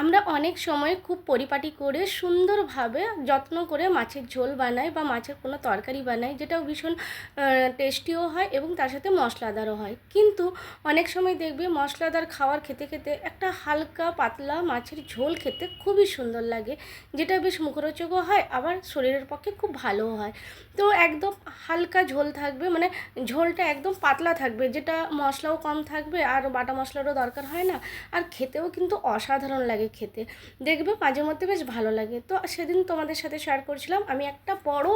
আমরা অনেক সময় খুব পরিপাটি করে সুন্দরভাবে যত্ন করে মাছের ঝোল বানাই বা মাছের কোনো তরকারি বানাই, যেটাও ভীষণ টেস্টিও হয় এবং তার সাথে মশলাদারও হয়। কিন্তু অনেক সময় দেখবে মশলাদার খাওয়ার খেতে খেতে একটা হালকা পাতলা মাছের ঝোল খেতে খুবই সুন্দর লাগে, যেটা বেশ মুখরোচকও হয়, আবার শরীরের পক্ষে খুব ভালোও হয়। তো একদম হালকা ঝোল থাকবে মানে ঝোলটা একদম পাতলা থাকবে, যেটা মশলাও কম থাকবে আর বাটা মশলারও দরকার হয় না। আর খেতেও কিন্তু অসাধারণ লাগে খেতে। দেখবে মাঝে মধ্যে বেশ ভালো লাগে। তো সেদিন তোমাদের সাথে শেয়ার করছিলাম, আমি একটা বড়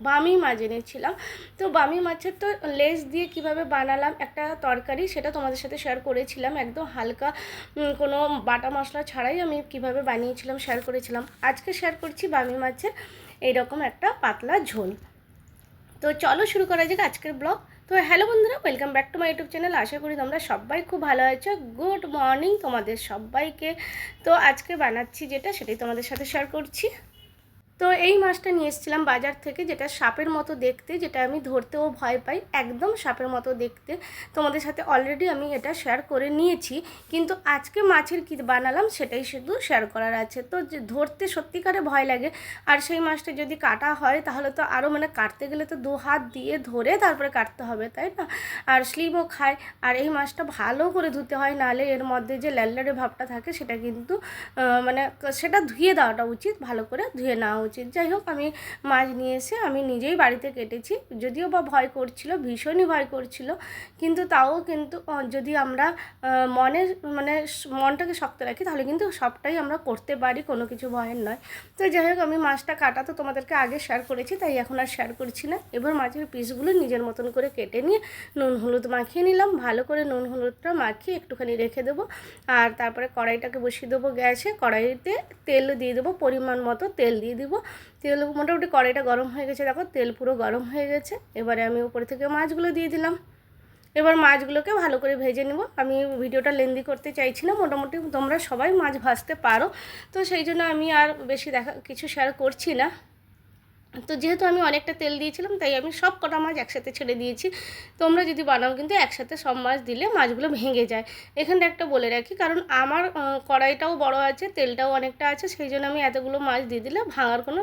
বামি মাছ এনেছিলাম। তো বামি মাছের তো লেজ দিয়ে কীভাবে বানালাম একটা তরকারি, সেটা তোমাদের সাথে শেয়ার করেছিলাম। একদম হালকা কোনো বাটা মশলা ছাড়াই আমি কীভাবে বানিয়েছিলাম শেয়ার করেছিলাম। আজকে শেয়ার করছি বামি মাছের, এইরকম একটা পাতলা ঝোল। তো চলো শুরু করা যাক আজকের ব্লগ। তো হ্যালো বন্ধুরা welcome back to my YouTube channel আশা করি তোমরা সবাই খুব ভালো আছো। গুড মর্নিং তোমাদের সবাইকে। তো আজকে বানাচ্ছি যেটা, সেটাই তোমাদের সাথে শেয়ার করছি। তো এই মাছটা নিয়ে এসেছিলাম বাজার থেকে, যেটা সাপের মতো দেখতে, যেটা আমি ধরতেও ভয় পাই, একদম সাপের মতো দেখতে। তোমাদের সাথে অলরেডি আমি এটা শেয়ার করে নিয়েছি, কিন্তু আজকে মাছের কী বানালাম সেটাই শুধু শেয়ার করার আছে। তো যে ধরতে সত্যিকারে ভয় লাগে, আর সেই মাছটা যদি কাটা হয়, তাহলে তো আরও মানে কাটতে গেলে তো দু হাত দিয়ে ধরে তারপরে কাটতে হবে, তাই না? আর স্লিপও খায়, আর এই মাছটা ভালো করে ধুতে হয় নাহলে এর মধ্যে যে ল্যাললারে ভাবটা থাকে, সেটা কিন্তু মানে সেটা ধুয়ে দেওয়াটা উচিত, ভালো করে ধুয়ে নেওয়া উচিত। যাই হোক, আমি মাছ নিয়ে এসে আমি নিজেই বাড়িতে কেটেছি। যদিও বা ভয় করছিল, ভীষণই ভয় করছিল, কিন্তু তাও কিন্তু যদি আমরা মনে মানে মনটাকে শক্ত রাখি, তাহলে কিন্তু সবটাই আমরা করতে পারি, কোনো কিছু ভয়ের নয়। তো যাই হোক, আমি মাছটা কাটা তো তোমাদেরকে আগে শেয়ার করেছি, তাই এখন আর শেয়ার করছি না। এবার মাছের পিসগুলো নিজের মতন করে কেটে নিয়ে নুন, হলুদ মাখিয়ে নিলাম। ভালো করে নুন, হলুদটা মাখিয়ে একটুখানি রেখে দেবো। আর তারপরে কড়াইটাকে বসিয়ে দেবো গ্যাসে। কড়াইতে তেল দিয়ে দেবো, পরিমাণ মতো তেল দিয়ে দেবো। তেল মোটামুটি কড়াইটা গরম হয়ে গেছে। দেখো, তেল পুরো গরম হয়ে গেছে। এবারে আমি উপরে থেকে মাছগুলো দিয়ে দিলাম। এবার মাছগুলোকে ভালো করে ভেজে নেব। আমি ভিডিওটা লেন্দি করতে চাইছি না মোটামুটি তোমরা সবাই মাছ ভাজতে পারো। তো সেই জন্য আমি আর বেশি দেখা কিছু শেয়ার করছি না। তো যেহেতু আমি অনেকটা তেল দিয়েছিলাম, তাই আমি সব কটা মাছ একসাথে ছেড়ে দিয়েছি। তোমরা যদি বানাও, কিন্তু একসাথে সব মাছ দিলে মাছগুলো ভেঙে যায়। এখানটা একটা বলে রাখি, কারণ আমার কড়াইটাও বড় আছে, তেলটাও অনেকটা আছে, সেই জন্য আমি এতগুলো মাছ দিয়ে দিলে ভাঙার কোনো,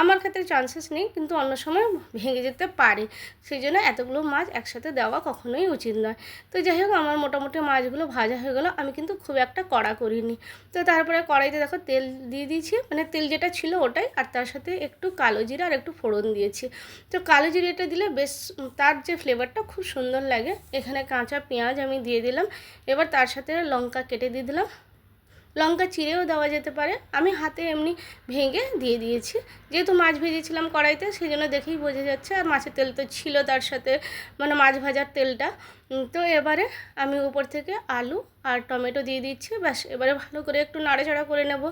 আমার ক্ষেত্রে চান্সেস নেই, কিন্তু অন্য সময় ভেঙে যেতে পারে। সেই জন্য এতগুলো মাছ একসাথে দেওয়া কখনোই উচিত নয়। তো যাই হোক, আমার মোটামুটি মাছগুলো ভাজা হয়ে গেলো, আমি কিন্তু খুব একটা কড়া করিনি। তো তারপরে কড়াইতে দেখো তেল দিয়ে দিয়েছি মানে তেল যেটা ছিল ওটাই, আর তার সাথে একটু কালো জিরা আর একটু ফোড়ন দিয়েছি। তো কালো জিরাটা দিলে বেশ তার যে ফ্লেভারটা খুব সুন্দর লাগে। এখানে কাঁচা পেঁয়াজ আমি দিয়ে দিলাম। এবার তার সাথে লঙ্কা কেটে দিয়ে দিলাম। লঙ্কা চিড়েও দেওয়া যেতে পারে। আমি হাতে এমনি ভেঙে দিয়ে দিয়েছি। যেহেতু মাছ ভেজেছিলাম কড়াইতে সেই জন্য দেখেই বোঝা যাচ্ছে। আর মাছের তেল তো ছিল তার সাথে মানে মাছ ভাজার তেলটা। তো এবারে আমি উপর থেকে আলু আর টমেটো দিয়ে দিচ্ছি। ব্যাস, এবারে ভালো করে একটু নাড়াচাড়া করে নেব।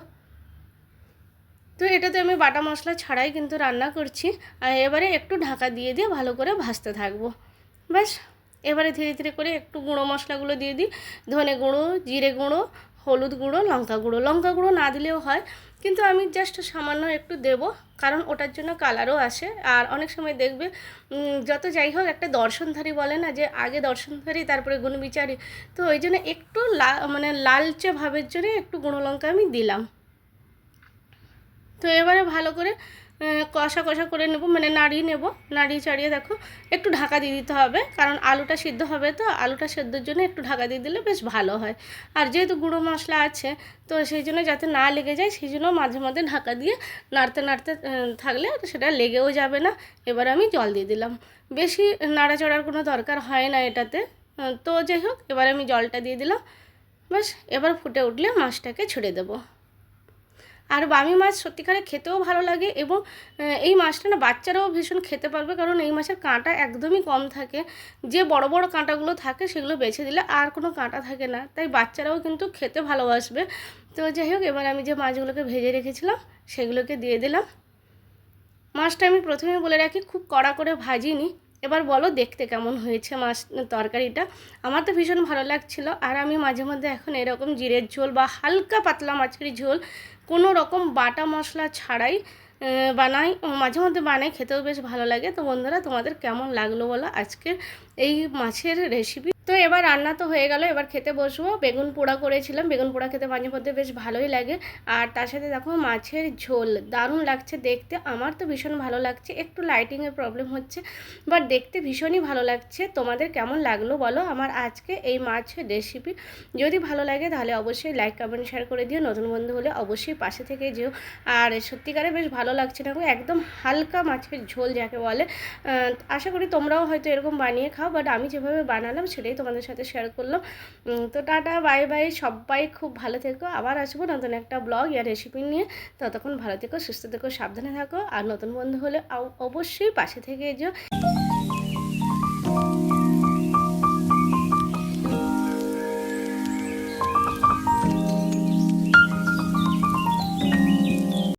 তো এটাতে আমি বাটা মশলা ছাড়াই কিন্তু রান্না করছি। আর এবারে একটু ঢাকা দিয়ে দিয়ে ভালো করে ভাজতে থাকব। ব্যাস, এবারে ধীরে ধীরে করে একটু গুঁড়ো মশলাগুলো দিয়ে দিই। ধনে গুঁড়ো, জিরে গুঁড়ো, হলুদ গুঁড়ো, লঙ্কা গুঁড়ো। লঙ্কা গুঁড়ো না দিলেও হয়, কিন্তু আমি জাস্ট সামান্য একটু দেব, কারণ ওটার জন্য কালারও আসে। আর অনেক সময় দেখবে যত যাই হোক একটা দর্শনধারী বলে না যে, আগে দর্শনধারী, তারপরে গুণবিচারী। তো ওই জন্য একটু লা মানে লালচে ভাবের জন্য একটু গুঁড়ো লঙ্কা আমি দিলাম। তো এবারে ভালো করে কষা কষা করে নেব মানে নাড়িয়ে নেব, নাড়িয়ে চাড়িয়ে দেখো, একটু ঢাকা দিয়ে দিতে হবে, কারণ আলুটা সিদ্ধ হবে তো, আলুটা সেদ্ধর জন্য একটু ঢাকা দিয়ে দিলে বেশ ভালো হয়। আর যেহেতু গুঁড়ো মশলা আছে, তো সেই জন্য যাতে না লেগে যায়, সেই জন্য মাঝে মধ্যে ঢাকা দিয়ে নাড়তে নাড়তে থাকলে সেটা লেগেও যাবে না। এবার আমি জল দিয়ে দিলাম। বেশি নাড়াচড়ার কোনো দরকার হয় না এটাতে তো যাই হোক, এবার আমি জলটা দিয়ে দিলাম। ব্যাস এবার ফুটে উঠলে মাছটাকে ছেড়ে দেবো। আর বামি মাছ সত্যিকারে খেতেও ভালো লাগে এবং এই মাছটা না বাচ্চারাও ভীষণ খেতে পারবে, কারণ এই মাছের কাঁটা একদমই কম থাকে। যে বড় বড় কাঁটাগুলো থাকে সেগুলো বেছে দিলে আর কোনো কাঁটা থাকে না। তাই বাচ্চারাও কিন্তু খেতে ভালোবাসবে। তো যাই হোক, এবার আমি যে মাছগুলোকে ভেজে রেখেছিলাম, সেগুলোকে দিয়ে দিলাম। মাছটা আমি প্রথমে বলে রাখি, খুব কড়া করে ভাজিনি। এবার বলো দেখতে কেমন হয়েছে মাছ তরকারিটা? আমার তো ভীষণ ভালো লাগছিল। আর আমি মাঝে মধ্যে এখন এরকম জিরের ঝোল বা হালকা পাতলা মাছের ঝোল কোনো রকম বাটা মশলা ছাড়াই বানাই মাঝে মধ্যে বানাই, খেতেও বেশ ভালো লাগে। তো বন্ধুরা, তোমাদের কেমন লাগল বলো? আজকের এই মাছের রেসিপি তো এবার রান্না তো হয়ে গেল, এবার খেতে বসবো। বেগুন পোড়া করেছিলাম, বেগুন পোড়া খেতে মাঝে মধ্যে বেশ ভালোই লাগে। আর তার সাথে দেখো মাছের ঝোল, দারুণ লাগছে দেখতে। আমার তো ভীষণ ভালো লাগছে, একটু লাইটিংয়ের প্রবলেম হচ্ছে বাট দেখতে ভীষণই ভালো লাগছে। তোমাদের কেমন লাগল বলো আমার আজকে এই মাছের রেসিপি যদি ভালো লাগে তাহলে অবশ্যই লাইক কমেন্ট শেয়ার করে দিও। নতুন বন্ধু হলে অবশ্যই পাশে থেকে যেও। আর সত্যিকারে বেশ ভালো লাগছে না একদম হালকা মাছের ঝোল যাকে বলে। আশা করি তোমরাও হয়তো এরকম বানিয়ে খাও বাট আমি যেভাবে বানালাম সেটাই তোমাদের সাথে শেয়ার করলাম। তো টাটা বাই বাই সবাই খুব ভালো থেকো। আবার আসব নতুন একটা ব্লগ ইয়া রেসিপি নিয়ে। ততক্ষণ ভালো থেকো, সুস্থ থেকো, সাবধানে থাকো। আর নতুন বন্ধু হলে অবশ্যই পাশে থেকে যেও